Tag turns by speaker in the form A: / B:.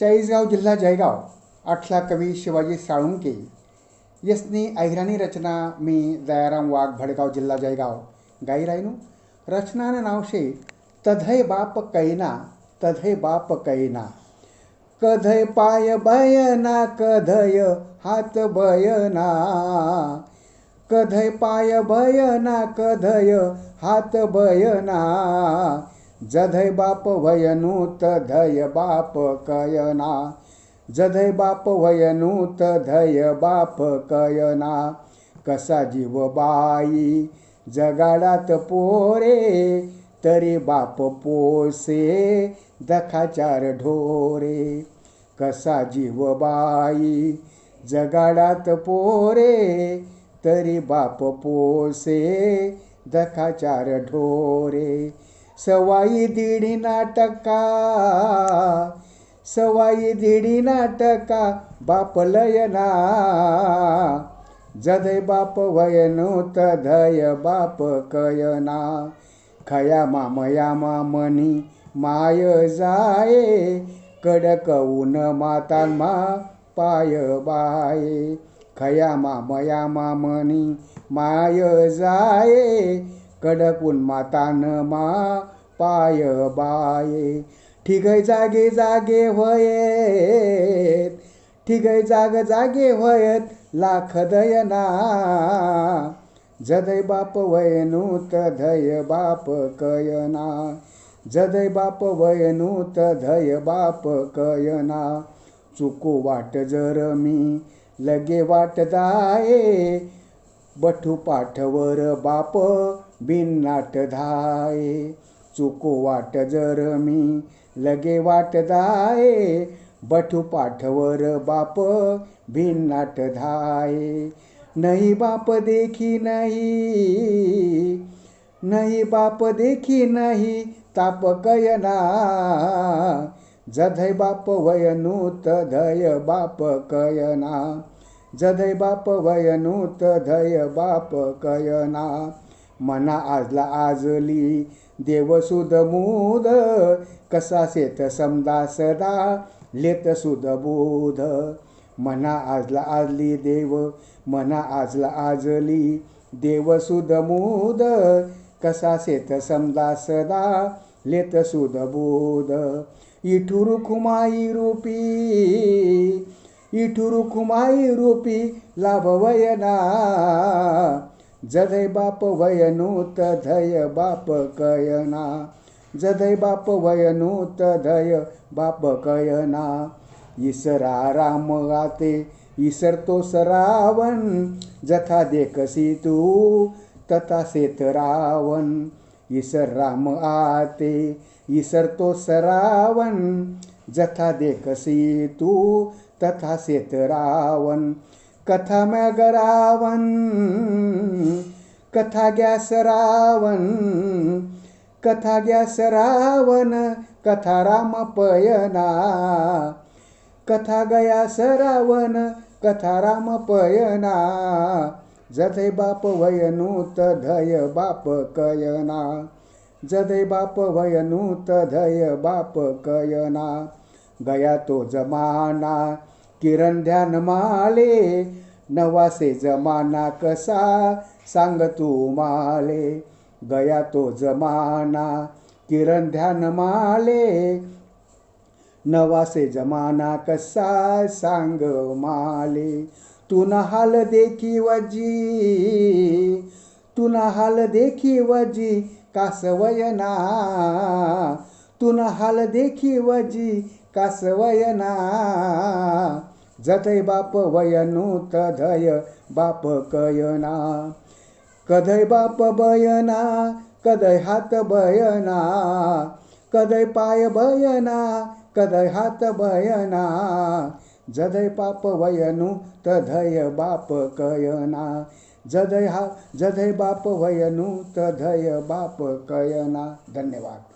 A: चाळीसगाव जिल्हा जयगाव आठला कवी शिवाजी साळुंके. यसनी ऐराणी रचना मी दयाराम वाघ भडगाव जिल्हा जयगाव गाई रायनू रचनानं नाव शे तधय बाप कैना तधय बाप कैना. कधय पाय बयना कधय हात बयना. कधय पाय बयना कधय हात बयना. जधय बाप वयनु धय बाप कयना। जधय बाप वयनु धय बाप कयना। कसा जीव बाई जगाडात पोरे तरी बाप पोसे दखाचार ढोरे। कसा जीव बाई जगाडात पोरे तरी बाप पोसे दखाचार ढोरे। सवाई दीडी नाटका सवाई दीडी नाटका बाप लयना. जदय बाप वयनो तदय बाप कयना. खया मामया मामनी माय जाये. कडक ऊन मातांमा पाय बाये. खया मामया मामनी माय जाये. कडक माता न मा पाय बाये. ठिगय जागे जागे होयेत ठिगय जाग जागे होयत लाख दयना. जदय बाप वयनू तधय बाप कयना. जदय बाप वयनू तधय बाप कयना. चुको वाट जर मी लगे वाट जाये. बठू पाठवर बाप बिन नाट धाये चुको वाट जर मी लगे वाट धाये बठू पाठवर बाप बिन नाट धाये नाही बाप देखी नाही नाही बाप देखी नाही ताप कयना. जधय बाप वयनु तधय बाप कयना. जधय बाप वयनु तधय बाप कयना. मना आजला आजली देवसुद मुद कसा सेत समदा सदा लेत सुद बोध. मना आजला आजली देव मना आजला आजली देवसुद मुद कसा सेत समदा सदा लेत सुद बोध. इठुरु खुमाई रूपी इठुरु खुमाई रूपी लाभवयना. जधय बाप वयनु तधय बाप कयना. जधय बाप वयनु तधय बाप कयना. इसरा राम आते इसरतो सरावन. जथा देखसी तू तथा सेत रावण इसर राम आते इसरतो सरावन. जथा देखसी तू तथा सेत रावण कथा रावण कथा गॅस रावण कथा गॅस रावण कथा राम पयना कथा गया सरावण कथा राम पयना जधे बाप वयनु तधय बाप कयना जधे बाप वयनु तधय बाप कयना गया तो जमाना किरण ध्यान माले नवासे जमाना कसा सांग तू माले? गया तो जमाना किरण ध्यान माले नवासे जमाना कसा सांग माले? तुन हाल देखी वजी तुन हाल देखी वजी कासवयना? तुन हाल देखी वजी कासवयना? जतय बाप वयनु तधय बाप कयना। कधय बाप बयना कदय हात बयना। कदय पाय बयना कदय हात बयना। जधय पाप वयनु तधय बाप कयना। जदय हा जधै बाप वयनु तधय बाप कयना। धन्यवाद।